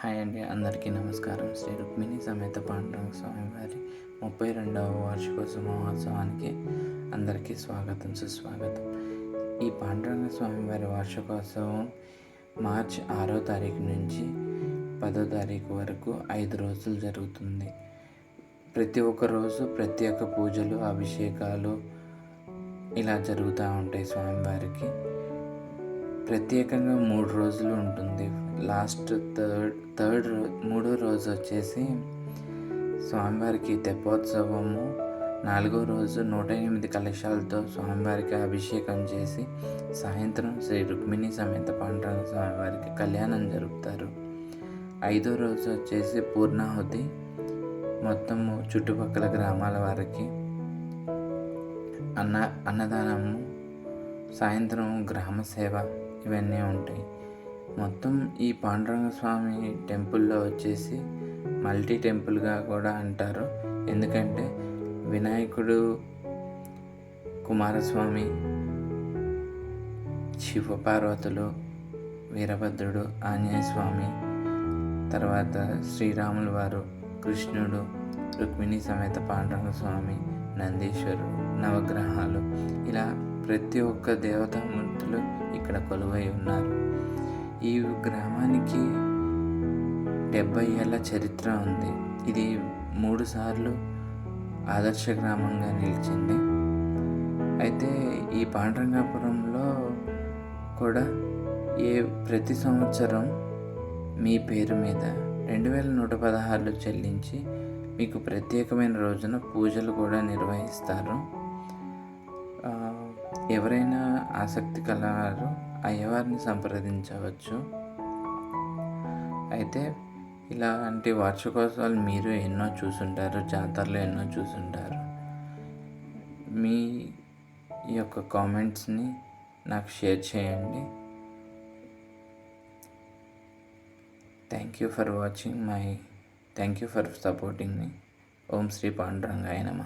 Hi అండి అందరికీ నమస్కారం. శ్రీ రుక్మిణి సమేత పాండురంగ స్వామి వారి ముప్పై రెండవ వార్షికోత్సవ మహోత్సవానికి అందరికీ స్వాగతం సుస్వాగతం. ఈ పాండురంగ స్వామి వారి వార్షికోత్సవం మార్చ్ ఆరో తారీఖు నుంచి పదో తారీఖు వరకు ఐదు రోజులు జరుగుతుంది. ప్రతి ఒక్క రోజు ప్రత్యేక పూజలు అభిషేకాలు ఇలా జరుగుతూ ఉంటాయి స్వామివారికి ప్రత్యేకంగా మూడు రోజులు ఉంటుంది. లాస్ట్ థర్డ్ థర్డ్ మూడో రోజు వచ్చేసి స్వామివారికి తెప్పోత్సవము. నాలుగో రోజు నూట ఎనిమిది కలశాలతో స్వామివారికి అభిషేకం చేసి సాయంత్రం శ్రీ రుక్మిణి సమేత పాండురంగ స్వామివారికి కళ్యాణం జరుపుతారు. ఐదో రోజు వచ్చేసి పూర్ణాహుతి. మొత్తము చుట్టుపక్కల గ్రామాల వారికి అన్న అన్నదానము సాయంత్రం గ్రామ సేవ ఇవన్నీ ఉంటాయి. మొత్తం ఈ పాండురంగ స్వామి టెంపుల్లో వచ్చేసి మల్టీ టెంపుల్గా కూడా అంటారు. ఎందుకంటే వినాయకుడు కుమారస్వామి శివపార్వతులు వీరభద్రుడు ఆంజనేయ స్వామి తర్వాత శ్రీరాములు వారు కృష్ణుడు రుక్మిణి సమేత పాండురంగ స్వామి నందీశ్వరుడు నవగ్రహాలు. ఇలా ప్రతి ఒక్క దేవతామూర్తులు ఇక్కడ కొలువై ఉన్నారు. ఈ గ్రామానికి డెబ్బై ఏళ్ళ చరిత్ర ఉంది. ఇది మూడు సార్లు ఆదర్శ గ్రామంగా నిలిచింది. అయితే ఈ పాండరంగాపురంలో కూడా ఏ ప్రతి సంవత్సరం మీ పేరు మీద రెండు వేల నూట పదహారులు చెల్లించి మీకు ప్రత్యేకమైన రోజున పూజలు కూడా నిర్వహిస్తారు. ఎవరైనా ఆసక్తి కలవారు అయ్యవారిని సంప్రదించవచ్చు. అయితే ఇలాంటి వార్షికోత్సవాలు మీరు ఎన్నో చూసుంటారు జాతరలు ఎన్నో చూసుంటారు. మీ యొక్క కామెంట్స్ని నాకు షేర్ చేయండి. Thank you for watching my thank you for supporting మీ. ఓం శ్రీ పాండురంగాయ నమ.